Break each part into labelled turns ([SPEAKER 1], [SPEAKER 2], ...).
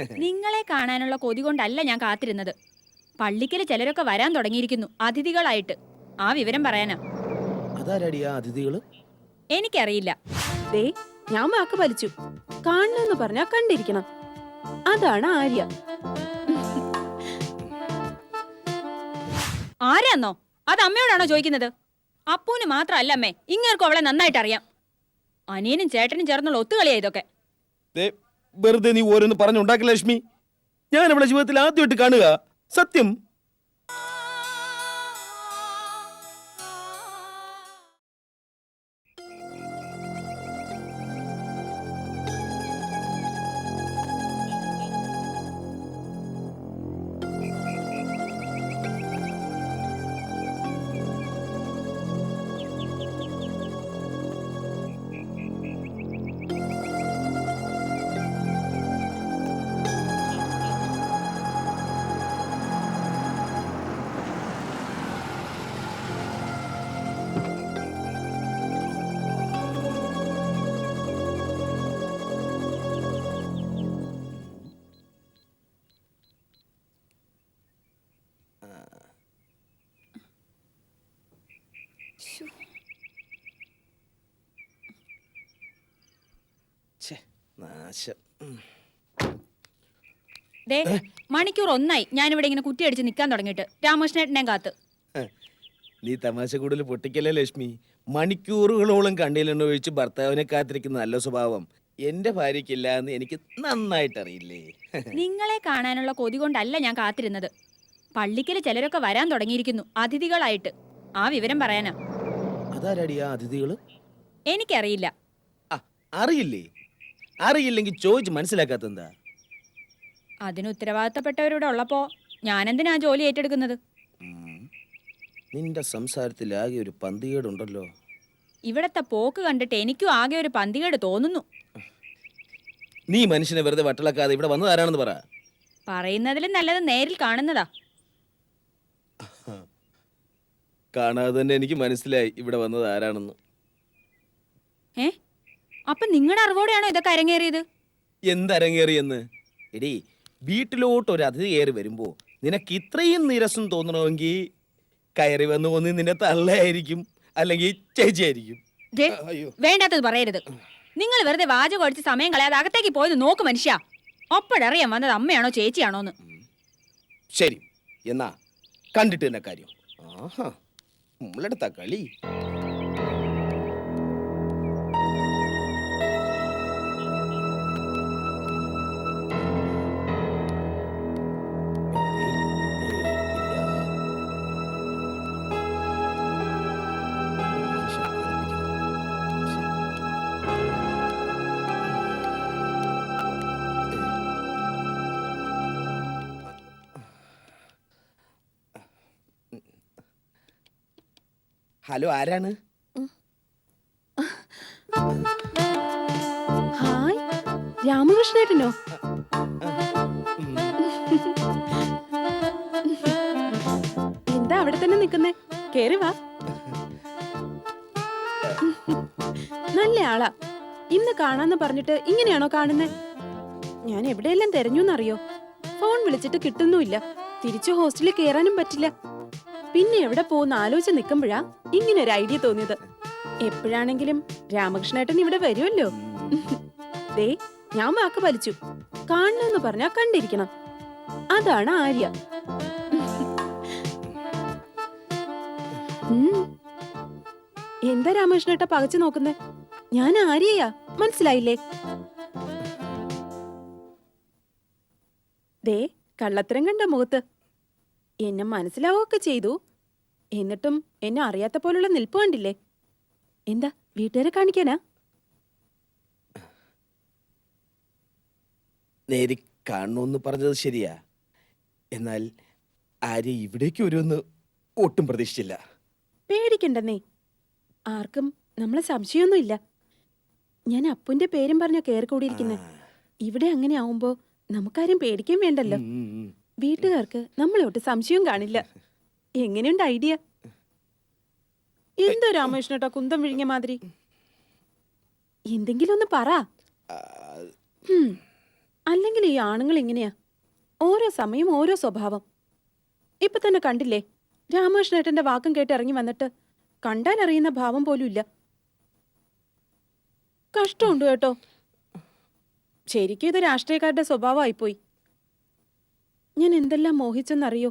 [SPEAKER 1] നിങ്ങളെ കാണാനുള്ള കൊതി കൊണ്ടല്ല ഞാൻ കാത്തിരുന്നത്. പള്ളിക്കൽ ചിലരൊക്കെ വരാൻ തുടങ്ങിയിരിക്കുന്നു. അതിഥികളായിട്ട്. ആ വിവരം പറയാനാ.
[SPEAKER 2] അതാരടി ആ അതിഥികൾ?
[SPEAKER 1] എനിക്കറിയില്ല.
[SPEAKER 3] ദേ ഞാൻ വാക്ക് വലിച്ചു കാണണമെന്ന് പറഞ്ഞാ കണ്ടിരിക്കണം. അതാണ് ആര്യ.
[SPEAKER 1] ആരാന്നോ? അത് അമ്മയോടാണോ ചോദിക്കുന്നത്? അപ്പൂന് മാത്രമല്ല അമ്മേ ഇങ്ങേർക്കും അവളെ നന്നായിട്ട് അറിയാം അനിയനും ചേട്ടനും ചേർന്നുള്ള ഒത്തുകളിയാ ഇതൊക്കെ.
[SPEAKER 2] ദേ, വെറുതെ നീ ഓരോന്ന് പറഞ്ഞുണ്ടാക്കില്ല ലക്ഷ്മി? ഞാൻ അവളെ ജീവിതത്തിൽ ആദ്യമായിട്ട് കാണുക. സത്യം. നാശം
[SPEAKER 1] ദേ മണിക്കൂർ ഒന്നായി. ഞാനിവിടെ ഇങ്ങനെ കുറ്റിയടിച്ച് നിൽക്കാൻ തുടങ്ങിയിട്ട്. രാമകൃഷ്ണേട്ടനെ കാത്ത്.
[SPEAKER 2] നീ തമാശ കൂടുതൽ പൊട്ടിക്കല്ലേ ലക്ഷ്മി? മണിക്കൂറുകളോളം കണ്ണിലെണ്ണ ഒഴിച്ച് ഭർത്താവിനെ കാത്തിരിക്കുന്ന നല്ല സ്വഭാവം എന്റെ ഭാര്യയ്ക്കില്ല എന്ന് എനിക്ക് നന്നായിട്ട് അറിയില്ലേ
[SPEAKER 1] നിങ്ങളെ കാണാനുള്ള കൊതി കൊണ്ടല്ല ഞാൻ കാത്തിരുന്നത്. പള്ളിക്കൽ ചിലരൊക്കെ വരാൻ തുടങ്ങിയിരിക്കുന്നു. അതിഥികളായിട്ട്. ആ വിവരം പറയാനാ.
[SPEAKER 2] അതാരടി ആ അതിഥികൾ?
[SPEAKER 1] എനിക്കറിയില്ല.
[SPEAKER 2] അറിയില്ലേ? അറിയില്ലെങ്കിൽ ചോദിച്ച് മനസ്സിലാക്കാത്തെന്താ?
[SPEAKER 1] അതിന് ഉത്തരവാദിത്തപ്പെട്ടവരിവിടെ ഉള്ളപ്പോ ഞാനെന്തിനാ ജോലി ഏറ്റെടുക്കുന്നത്?
[SPEAKER 2] നിന്റെ സംസാരത്തിൽ ആകെ ഒരു പന്തികേടുണ്ടല്ലോ.
[SPEAKER 1] ഇവിടത്തെ പോക്ക് കണ്ടിട്ട് എനിക്കും ആകെ ഒരു പന്തികേട് തോന്നുന്നു.
[SPEAKER 2] നീ മനുഷ്യനെ വെറുതെ വട്ടളക്കാതെ ഇവിടെ വന്നതാരാണെന്ന് പറ.
[SPEAKER 1] പറയുന്നതിലും നല്ലത് നേരിൽ കാണുന്നതാ.
[SPEAKER 2] കാണാതെ തന്നെ എനിക്ക് മനസ്സിലായി ഇവിടെ വന്നത് ആരാണെന്ന്.
[SPEAKER 1] ഏ? അപ്പൊ നിങ്ങളുടെ അറിവോടെയാണോ ഇതൊക്കെ അരങ്ങേറിയത്?
[SPEAKER 2] എന്തരങ്ങേറിയെന്ന് എടി വീട്ടിലോട്ട് ഒരു അതിഥി കയറി വരുമ്പോ നിനക്ക് ഇത്രയും നിരസം തോന്നണമെങ്കിൽ കയറി വന്ന് പോന്നി നിന്നെ തള്ളയായിരിക്കും അല്ലെങ്കിൽ ചേച്ചിയായിരിക്കും.
[SPEAKER 1] ദേ,
[SPEAKER 2] അയ്യോ.
[SPEAKER 1] വേണ്ടാത്തത് പറയരുത്. നിങ്ങൾ വെറുതെ വാചകം അടിച്ച് സമയം കളയാതെ അകത്തേക്ക് പോയത് നോക്ക് മനുഷ്യ. ഒപ്പഴറിയാൻ വന്നത് അമ്മയാണോ ചേച്ചിയാണോന്ന്.
[SPEAKER 2] ശരി എന്നാ കണ്ടിട്ട് തന്നെ കാര്യം. ആഹാ നമ്മളെടുത്ത കളി. ഹലോ ആരാണ്?
[SPEAKER 3] ഹായ് രാമകൃഷ്ണേട്ടനോ? എന്താ അവിടെ തന്നെ നിക്കുന്നേ കേറി വാ. നല്ല ആളാ. ഇന്ന് കാണാന്ന് പറഞ്ഞിട്ട് ഇങ്ങനെയാണോ കാണുന്നേ? ഞാൻ എവിടെയെല്ലാം തെരഞ്ഞു എന്നറിയോ ഫോൺ വിളിച്ചിട്ട് കിട്ടുന്നുമില്ല. തിരിച്ചു ഹോസ്റ്റലിൽ കേറാനും പറ്റില്ല. പിന്നെ എവിടെ പോകുന്ന ആലോചിച്ച് നിക്കുമ്പോഴാ ഇങ്ങനെ ഒരു ഐഡിയ തോന്നിയത്. എപ്പോഴാണെങ്കിലും രാമകൃഷ്ണേട്ടൻ ഇവിടെ വരുമല്ലോ. ദേ ഞാൻ വാക്ക് വലിച്ചു കാണണമെന്ന് പറഞ്ഞാ കണ്ടിരിക്കണം. അതാണ് ആര്യ. എന്താ രാമകൃഷ്ണേട്ട പകച്ചു നോക്കുന്നേ? ഞാൻ ആര്യയാ. മനസ്സിലായില്ലേ? ദേ കള്ളത്തരം കണ്ട മുഖത്ത്. എന്നെ മനസ്സിലാവുകയൊക്കെ ചെയ്തു. എന്നിട്ടും എന്നെ അറിയാത്ത പോലുള്ള നിൽപ്പ് കണ്ടില്ലേ? എന്താ വീട്ടുകാരെ കാണിക്കാനാ?
[SPEAKER 2] നേരി കാണണമെന്ന് പറഞ്ഞത് ശരിയാ. എന്നാൽ ആര്യ ഇവിടേക്ക് വരുമെന്ന് ഒട്ടും പ്രതീക്ഷിച്ചില്ല.
[SPEAKER 3] പേടിക്കണ്ടെന്നേ. ആർക്കും നമ്മളെ സംശയമൊന്നുമില്ല. ഞാൻ അപ്പുന്റെ പേരും പറഞ്ഞ കയറിക്കൂടിയിരിക്കുന്നെ
[SPEAKER 2] ആ.
[SPEAKER 3] ഇവിടെ അങ്ങനെ ആവുമ്പോ നമുക്കാരും പേടിക്കാൻ വേണ്ടല്ലോ.
[SPEAKER 2] വീട്ടുകാർക്ക് നമ്മളെ ഒട്ട്
[SPEAKER 3] വീട്ടുകാർക്ക് നമ്മളൊട്ട് സംശയവും കാണില്ല. എങ്ങനെയുണ്ട് ഐഡിയ? എന്തോ രാമകൃഷ്ണേട്ടാ കുന്തം വിഴിഞ്ഞ മാതിരി. എന്തെങ്കിലും ഒന്ന് പറ. അല്ലെങ്കിൽ ഈ ആണുങ്ങൾ എങ്ങനെയാ ഓരോ സമയം ഓരോ സ്വഭാവം. ഇപ്പൊ തന്നെ കണ്ടില്ലേ? രാമകൃഷ്ണേട്ടന്റെ വാക്കും കേട്ട് ഇറങ്ങി വന്നിട്ട് കണ്ടാൽ അറിയുന്ന ഭാവം പോലും ഇല്ല. കഷ്ടമുണ്ട് കേട്ടോ. ശരിക്കും ഇത് രാഷ്ട്രീയക്കാരുടെ സ്വഭാവമായിപ്പോയി. ഞാൻ എന്തെല്ലാം മോഹിച്ചെന്നറിയോ?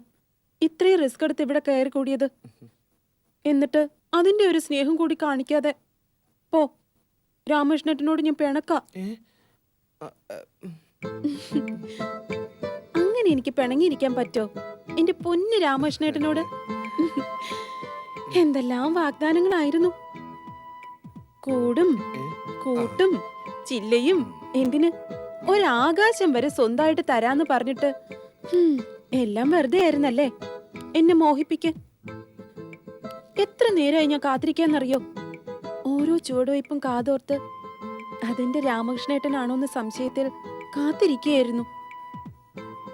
[SPEAKER 3] ഇത്രയും റിസ്ക് എടുത്ത് ഇവിടെ കയറി കൂടിയത്? എന്നിട്ട് അതിന്റെ ഒരു സ്നേഹം കൂടി കാണിക്കാതെ. പോ രാമകൃഷ്ണേട്ടനോട് ഞാൻ പിണക്കാം. അങ്ങനെ എനിക്ക് പിണങ്ങിയിരിക്കാൻ പറ്റോ? എന്റെ പൊന്ന് രാമകൃഷ്ണേട്ടനോട്. എന്തെല്ലാം വാഗ്ദാനങ്ങളായിരുന്നു. കൂടും കൂട്ടും ചില്ലയും എന്തിന്? ഒരാകാശം വരെ സ്വന്തമായിട്ട് തരാന്ന് പറഞ്ഞിട്ട് എല്ലാം വെറുതെ ആയിരുന്നല്ലേ എന്നെ മോഹിപ്പിക്കാൻ എത്ര നേരമായി ഞാൻ കാത്തിരിക്കാന്നറിയോ? ഓരോ ചുവടുവയ്പും കാതോർത്ത് അതെന്റെ രാമകൃഷ്ണേട്ടനാണോ എന്ന സംശയത്തിൽ കാത്തിരിക്കുകയായിരുന്നു.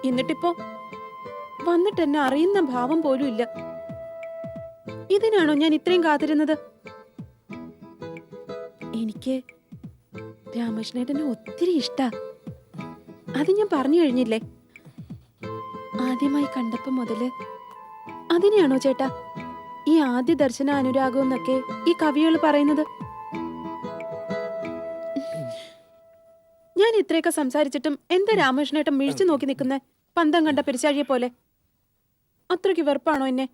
[SPEAKER 3] എന്നിട്ടിപ്പോ വന്നിട്ട് എന്നെ അറിയുന്ന ഭാവം പോലും ഇല്ല. ഇതിനാണോ ഞാൻ ഇത്രയും കാത്തിരുന്നത്? എനിക്ക് രാമകൃഷ്ണേട്ടനെ ഒത്തിരി ഇഷ്ടാ. അത് ഞാൻ പറഞ്ഞു കഴിഞ്ഞില്ലേ? ആദ്യമായി കണ്ടപ്പോ മുതൽ അതിനെയാണോ ചേട്ടാ? ഈ ആദ്യ ദർശന അനുരാഗം എന്നൊക്കെ ഈ കവികൾ പറയുന്നത്? ഞാൻ ഇത്രയൊക്കെ സംസാരിച്ചിട്ടും എന്താ രാമകൃഷ്ണേട്ടൻ മിഴിച്ചു നോക്കി നിൽക്കുന്നേ പന്തം കണ്ട പെരിച്ചാഴിയെ പോലെ? അത്രയ്ക്ക് വെറുപ്പാണോ എന്നെ?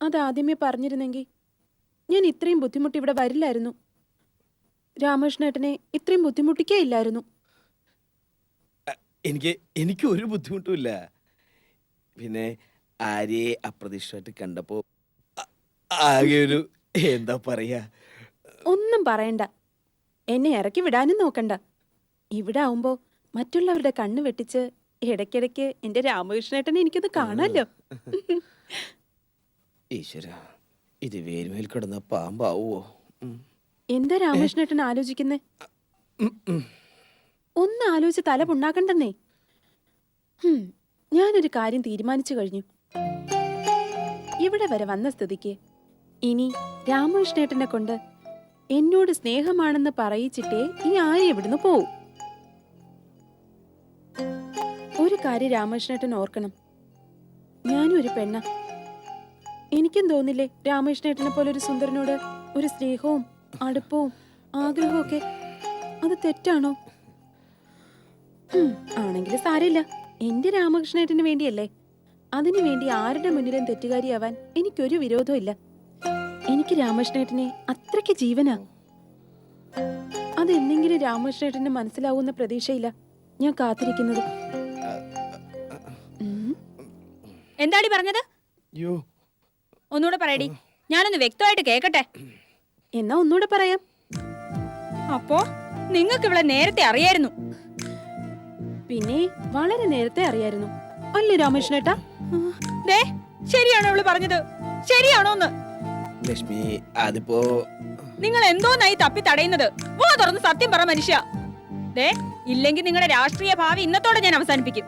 [SPEAKER 3] അതാദ്യമേ പറഞ്ഞിരുന്നെങ്കിൽ ഞാൻ ഇത്രയും ബുദ്ധിമുട്ടി ഇവിടെ വരില്ലായിരുന്നു. രാമകൃഷ്ണേട്ടനെ ഇത്രയും ബുദ്ധിമുട്ടിക്കേ ഇല്ലായിരുന്നു.
[SPEAKER 2] എനിക്ക് എനിക്ക് ഒരു ബുദ്ധിമുട്ടുമില്ല പിന്നെ ആര്യയെ അപ്രതീക്ഷിതമായിട്ട് കണ്ടപ്പോ ആ- ആകെ ഒരു എന്താ പറയാ?
[SPEAKER 3] ഒന്നും പറയണ്ട. എന്നെ ഇറക്കി വിടാനും നോക്കണ്ട. ഇവിടെ ആവുമ്പോ മറ്റുള്ളവരുടെ കണ്ണ് വെട്ടിച്ച് ഇടയ്ക്കിടയ്ക്ക് എന്റെ രാമകൃഷ്ണേട്ടനെ എനിക്കൊന്ന് കാണാലോ?
[SPEAKER 2] ഈശ്വര ഇത് വേരുമേൽ കിടന്ന പാമ്പാവോ? ഉം.
[SPEAKER 3] എന്താ രാമകൃഷ്ണേട്ടൻ ആലോചിക്കുന്നേ?
[SPEAKER 2] ഉം, ഉം.
[SPEAKER 3] ഒന്ന് ആലോചിച്ച് തല പുണ്ണാക്കണ്ടെന്നേ. ഞാനൊരു കാര്യം തീരുമാനിച്ചു കഴിഞ്ഞു. ഇവിടെ വരെ വന്ന സ്ഥിതിക്ക് ഇനി രാമകൃഷ്ണേട്ടനെ കൊണ്ട് എന്നോട് സ്നേഹമാണെന്ന് പറയിച്ചിട്ടേ ഈ ആര്യ ഇവിടുന്ന് പോവും? ഒരു കാര്യം രാമകൃഷ്ണേട്ടൻ ഓർക്കണം. ഞാനും ഒരു പെണ്ണ. എനിക്കും തോന്നില്ലേ രാമകൃഷ്ണേട്ടനെ പോലെ ഒരു സുന്ദരനോട് ഒരു സ്നേഹവും അടുപ്പവും ആഗ്രഹവും ഒക്കെ അത് തെറ്റാണോ? ഹും, ആണെങ്കിൽ സാരമില്ല. എന്റെ രാമകൃഷ്ണേട്ടന് വേണ്ടിയല്ലേ? അതിനു വേണ്ടി ആരുടെ മുന്നിലും തെറ്റുകാരിയാവാൻ എനിക്കൊരു വിരോധവും ഇല്ല. എനിക്ക് രാമകൃഷ്ണേട്ടനെ അത്രയ്ക്ക് ജീവനാ. അതെന്തെങ്കിലും രാമകൃഷ്ണേട്ടന് മനസ്സിലാവുന്ന പ്രതീക്ഷയില്ല. ഞാൻ കാത്തിരിക്കുന്നത്.
[SPEAKER 1] എന്താടി പറഞ്ഞത്? ഒന്നുകൂടെ പറയടി. ഞാനൊന്ന് വ്യക്തമായിട്ട് കേക്കട്ടെ.
[SPEAKER 3] എന്നാ ഒന്നുകൂടെ പറയാം.
[SPEAKER 1] അപ്പോ നിങ്ങൾക്ക് ഇവിടെ നേരത്തെ അറിയായിരുന്നു.
[SPEAKER 3] പിന്നെ വളരെ നേരത്തെ അറിയായിരുന്നു. അല്ലേ രാമകൃഷ്ണേട്ടാ?
[SPEAKER 1] ദേ ശരിയാണോ അവൾ പറഞ്ഞത്? ശരിയാണോന്ന്?
[SPEAKER 2] ലക്ഷ്മി അതിപ്പോ
[SPEAKER 1] നിങ്ങൾ എന്തോന്നായി തപ്പി തടയുന്നത്? വാ തുറന്ന് സത്യം പറ മനുഷ്യ. ദേ ഇല്ലെങ്കിൽ നിങ്ങളുടെ രാഷ്ട്രീയ ഭാവി ഇന്നത്തോടെ ഞാൻ അവസാനിപ്പിക്കും.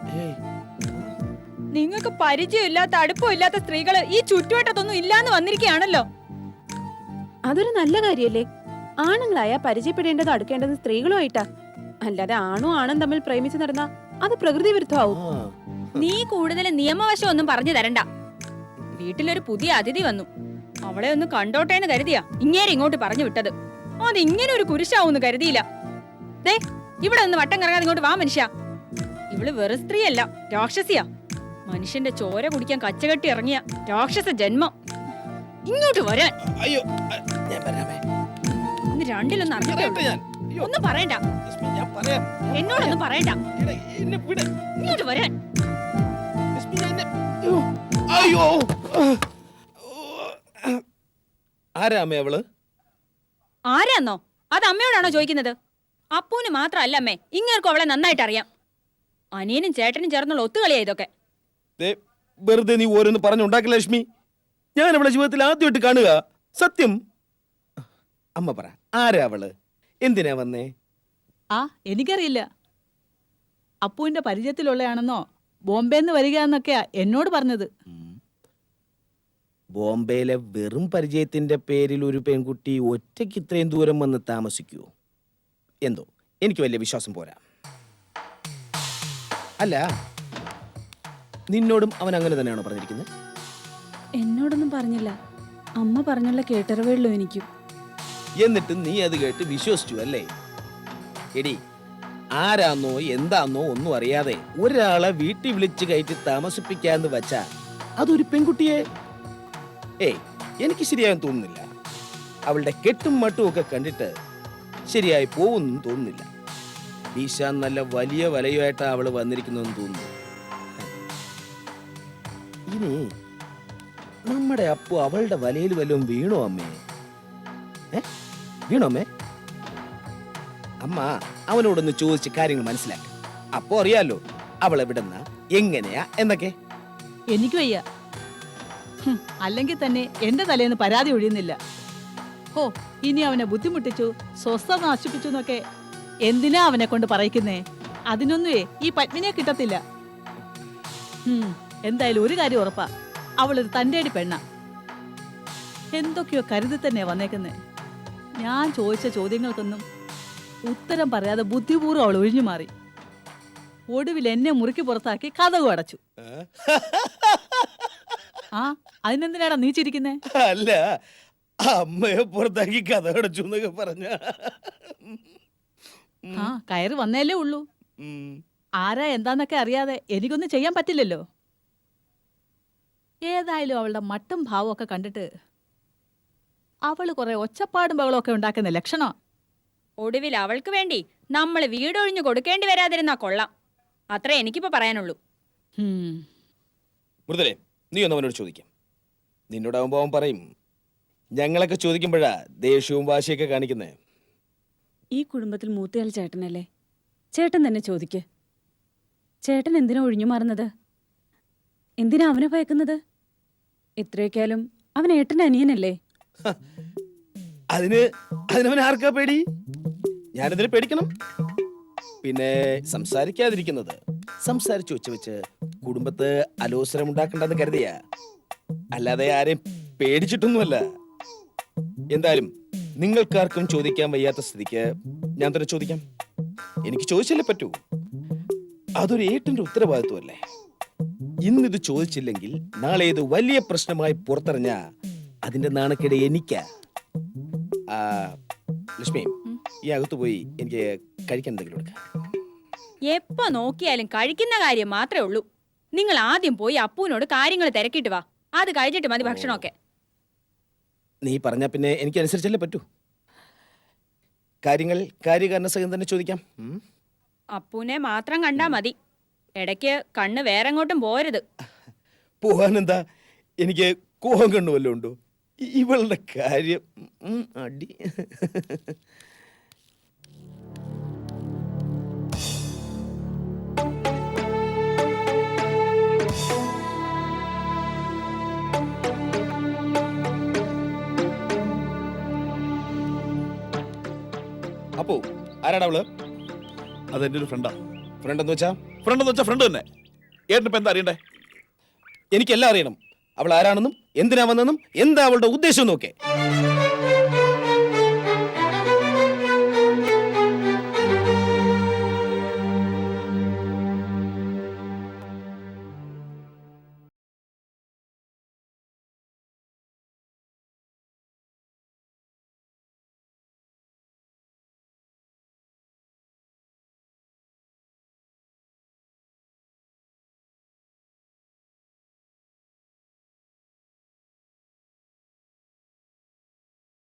[SPEAKER 1] നിങ്ങൾക്ക് പരിചയമില്ലാത്ത അടുപ്പമില്ലാത്ത സ്ത്രീകൾ ഈ ചുറ്റുവട്ടത്തൊന്നും ഇല്ലാന്ന് വന്നിരിക്കുകയാണല്ലോ.
[SPEAKER 3] അതൊരു നല്ല കാര്യല്ലേ? ആണുങ്ങളായ പരിചയപ്പെടേണ്ടത് അടുക്കേണ്ടത് സ്ത്രീകളുമായിട്ടാ. അല്ലാതെ ആണും ആണും തമ്മിൽ പ്രേമിച്ച് നടന്ന അത് പ്രകൃതി വിരുദ്ധമാവും.
[SPEAKER 1] നീ കൂടുതൽ നിയമവശം ഒന്നും പറഞ്ഞു തരണ്ട. വീട്ടിലൊരു പുതിയ അതിഥി വന്നു. അവളെ ഒന്ന് കണ്ടോട്ടെ എന്ന് കരുതിയാ ഇങ്ങേരെ ഇങ്ങോട്ട് പറഞ്ഞു വിട്ടത്. അത് ഇങ്ങനെ ഒരു കുരിശാവൂന്ന് കരുതിയില്ല. ദേ ഇവിടെ ഒന്ന് വട്ടം കറങ്ങാതെ ഇങ്ങോട്ട് വാ മനുഷ്യ. ഇവൾ വെറു സ്ത്രീയല്ല രാക്ഷസിയാ. മനുഷ്യന്റെ ചോര കുടിക്കാൻ കച്ചകെട്ടി ഇറങ്ങിയ രാക്ഷസ ജന്മം. ഇങ്ങോട്ട് വരാൻ.
[SPEAKER 2] അയ്യോ ഞാൻ
[SPEAKER 1] രണ്ടിലൊന്നും അറിഞ്ഞിട്ടേ ഒന്നും പറയണ്ട.
[SPEAKER 2] ഞാൻ പറയാം.
[SPEAKER 1] എന്നോടൊന്നും പറയണ്ട.
[SPEAKER 2] എന്നെ വിട്.
[SPEAKER 1] ഇങ്ങോട്ട് വരാൻ.
[SPEAKER 2] അയ്യോ. അയ്യോ. ആരാമേ അവൾ?
[SPEAKER 1] ആരാന്നോ? അത് അമ്മയോടാണോ ചോദിക്കുന്നത്? അപ്പൂന് മാത്രമല്ല അമ്മേ ഇങ്ങേർക്കും അവളെ നന്നായിട്ട് അറിയാം. അനിയനും ചേട്ടനും ചേർന്നുള്ള ഒത്തുകളിയാ ഇതൊക്കെ.
[SPEAKER 2] വെറുതെ നീ ഓരോന്ന് പറഞ്ഞുണ്ടാക്കില്ല ലക്ഷ്മി. ഞാൻ അവളെ ജീവിതത്തിൽ ആദ്യമായിട്ട് കാണുക. സത്യം. അമ്മ പറ ആരാ അവൾ? എന്തിനാ വന്നേ?
[SPEAKER 4] ആ എനിക്കറിയില്ല. അപ്പുവിന്റെ പരിചയത്തിലുള്ളയാണെന്നോ ബോംബെന്ന് വരിക എന്നൊക്കെയാ എന്നോട് പറഞ്ഞത്.
[SPEAKER 2] ബോംബെയിലെ വെറും പരിചയത്തിന്റെ പേരിൽ ഒരു പെൺകുട്ടി ഒറ്റയ്ക്ക് ഇത്രയും ദൂരം വന്ന് താമസിക്കൂ എന്തോ എനിക്ക് വലിയ വിശ്വാസം പോരാ. അല്ല നിന്നോടും അവൻ അങ്ങനെ തന്നെയാണോ പറഞ്ഞിരിക്കുന്നത്
[SPEAKER 3] എന്നോടൊന്നും പറഞ്ഞില്ല. അമ്മ പറഞ്ഞുള്ള കേട്ടറിവുള്ളൂ എനിക്കും.
[SPEAKER 2] എന്നിട്ട് നീ അത് കേട്ട് വിശ്വസിച്ചു അല്ലേ? എടി ആരാന്നോ എന്താന്നോ ഒന്നും അറിയാതെ ഒരാളെ വീട്ടിൽ വിളിച്ച് കയറ്റി താമസിപ്പിക്കാന്ന് വച്ചാ അതൊരു പെൺകുട്ടിയെ? ഏയ് എനിക്ക് ശരിയാകാൻ തോന്നുന്നില്ല. അവളുടെ കെട്ടും മട്ടും ഒക്കെ കണ്ടിട്ട് ശരിയായി പോകുന്നു തോന്നുന്നില്ല. ഈശാൻ നല്ല വലിയ വലയുമായിട്ടാണ് അവൾ വന്നിരിക്കുന്നതെന്ന് തോന്നുന്നു. ഇനി നമ്മുടെ അപ്പു അവളുടെ വലയിൽ വല്ലതും വീണോ അമ്മേ? ഏ വീണോ അമ്മേ അവനോടൊന്ന് ചോദിച്ച് കാര്യങ്ങൾ മനസ്സിലാക്കി. അപ്പോ അറിയാലോ അവൾ എവിടെന്ന എങ്ങനെയാ എന്നൊക്കെ.
[SPEAKER 4] എനിക്ക് വയ്യ അല്ലെങ്കിൽ തന്നെ എന്റെ തലേന്ന് പരാതി ഒഴിയുന്നില്ല. ഓ ഇനി അവനെ ബുദ്ധിമുട്ടിച്ചു സ്വസ്ഥത നശിപ്പിച്ചു എന്നൊക്കെ എന്തിനാ അവനെ കൊണ്ട് പറയിക്കുന്നേ? അതിനൊന്നുവേ ഈ പത്മിനെ കിട്ടത്തില്ല. എന്തായാലും ഒരു കാര്യം ഉറപ്പാ. അവളൊരു തന്റെടി പെണ്ണ. എന്തൊക്കെയോ കരുതി തന്നെ വന്നേക്കുന്നേ. ഞാൻ ചോദിച്ച ചോദ്യങ്ങൾക്കൊന്നും ഉത്തരം പറയാതെ ബുദ്ധിപൂർവം അവൾ ഒഴിഞ്ഞു മാറി. ഒടുവിൽ എന്നെ മുറിക്ക് പുറത്താക്കി കഥകു അടച്ചു. ആ അതിനെന്തിനാടാ നീ ചിരിക്കുന്നേ?
[SPEAKER 2] അല്ല അമ്മയെ പുറത്താക്കി കഥ അടച്ചു എന്നൊക്കെ പറഞ്ഞ.
[SPEAKER 4] ആ കയറി വന്നേലേ ഉള്ളൂ. ആരാ എന്താന്നൊക്കെ അറിയാതെ എനിക്കൊന്നും ചെയ്യാൻ പറ്റില്ലല്ലോ. ഏതായാലും അവളുടെ മട്ടും ഭാവമൊക്കെ കണ്ടിട്ട് അവൾ കുറെ ഒച്ചപ്പാടും ബഹളമൊക്കെ ഒക്കെ ഉണ്ടാക്കുന്ന ലക്ഷണോ
[SPEAKER 1] ഒടുവിൽ അവൾക്ക് വേണ്ടി നമ്മൾ വീടൊഴിഞ്ഞു കൊടുക്കേണ്ടി വരാതിരുന്നാ കൊള്ളാം. അത്രേ എനിക്കിപ്പോ പറയാനുള്ളൂ.
[SPEAKER 2] മൃദുലേ നീ ഒന്ന് അവനോട് ചോദിക്കാം. നിന്നോടാവുമ്പോ അവൻ പറയും ഞങ്ങളൊക്കെ ചോദിക്കുമ്പോഴാ ദേഷ്യവും വാശിയൊക്കെ കാണിക്കുന്നേ.
[SPEAKER 3] ഈ കുടുംബത്തിൽ മൂത്തയാൾ ചേട്ടനല്ലേ? ചേട്ടൻ തന്നെ ചോദിക്ക്. ചേട്ടൻ എന്തിനാ ഒഴിഞ്ഞു മാറുന്നത്? എന്തിനാ അവനെ ഭയക്കുന്നത്? എത്രയൊക്കെയാലും അവൻ ഏട്ടന്റെ അനിയനല്ലേ?
[SPEAKER 2] അതിന് അതിനവൻ ആർക്കാ പേടി? ഞാനിതിന് പേടിക്കണം. പിന്നെ സംസാരിക്കാതിരിക്കുന്നത് സംസാരിച്ചു വെച്ച് വെച്ച് കുടുംബത്ത് അലോസരം ഉണ്ടാക്കണ്ടെന്ന് കരുതിയ. അല്ലാതെ ആരെയും പേടിച്ചിട്ടൊന്നുമല്ല. എന്തായാലും നിങ്ങൾക്കാർക്കും ചോദിക്കാൻ വയ്യാത്ത സ്ഥിതിക്ക് ഞാൻ തന്നെ ചോദിക്കാം. എനിക്ക് ചോദിച്ചല്ലേ പറ്റൂ? അതൊരു ഏട്ടന്റെ ഉത്തരവാദിത്വമല്ലേ? ഇന്നിത് ചോദിച്ചില്ലെങ്കിൽ നാളെ ഇത് വലിയ പ്രശ്നമായി പുറത്തെറിഞ്ഞ അതിന്റെ നാണക്കേട് എനിക്കാ. ആ, ലക്ഷ്മി ഈ അകത്ത് പോയി എനിക്ക് കഴിക്കാൻ എന്തെങ്കിലും എടുക്കാം.
[SPEAKER 1] എപ്പോ നോക്കിയാലും കഴിക്കുന്ന കാര്യം മാത്രമേ ഉള്ളൂ. നിങ്ങൾ ആദ്യം പോയി അപ്പുവിനോട് കാര്യങ്ങൾ തിരക്കിട്ട് വാ. അത് കഴിച്ചിട്ട് മതി ഭക്ഷണമൊക്കെ.
[SPEAKER 2] നീ പറഞ്ഞാ പിന്നെ എനിക്ക് അനുസരിച്ചല്ലേ പറ്റൂ? കാര്യങ്ങൾ കാര്യകാരണ സഹിതം തന്നെ ചോദിക്കാം. ഉം?
[SPEAKER 1] അപ്പൂനെ മാത്രം കണ്ടാ മതി. ഇടയ്ക്ക് കണ്ണ് വേറെ എങ്ങോട്ടും പോരുത്
[SPEAKER 2] പോവാനെന്താ എനിക്ക് കോഹം കണ്ണു വല്ലതും ഉണ്ടോ? ഇവളുടെ കാര്യം. അടി. അപ്പോ ആരാടാ അവൾ?
[SPEAKER 5] അതെന്റെ ഒരു ഫ്രണ്ടാ
[SPEAKER 2] ഫ്രണ്ട് എന്ന് വെച്ചാ?
[SPEAKER 5] ഫ്രണ്ട് എന്ന് വെച്ചാ ഫ്രണ്ട് തന്നെ. ഏട്ടൻ ഇപ്പൊ എന്താ അറിയണ്ടേ?
[SPEAKER 2] എനിക്കെല്ലാം അറിയണം. അവൾ ആരാണെന്നും എന്തിനാ വന്നെന്നും എന്താ അവളുടെ ഉദ്ദേശം നോക്കേ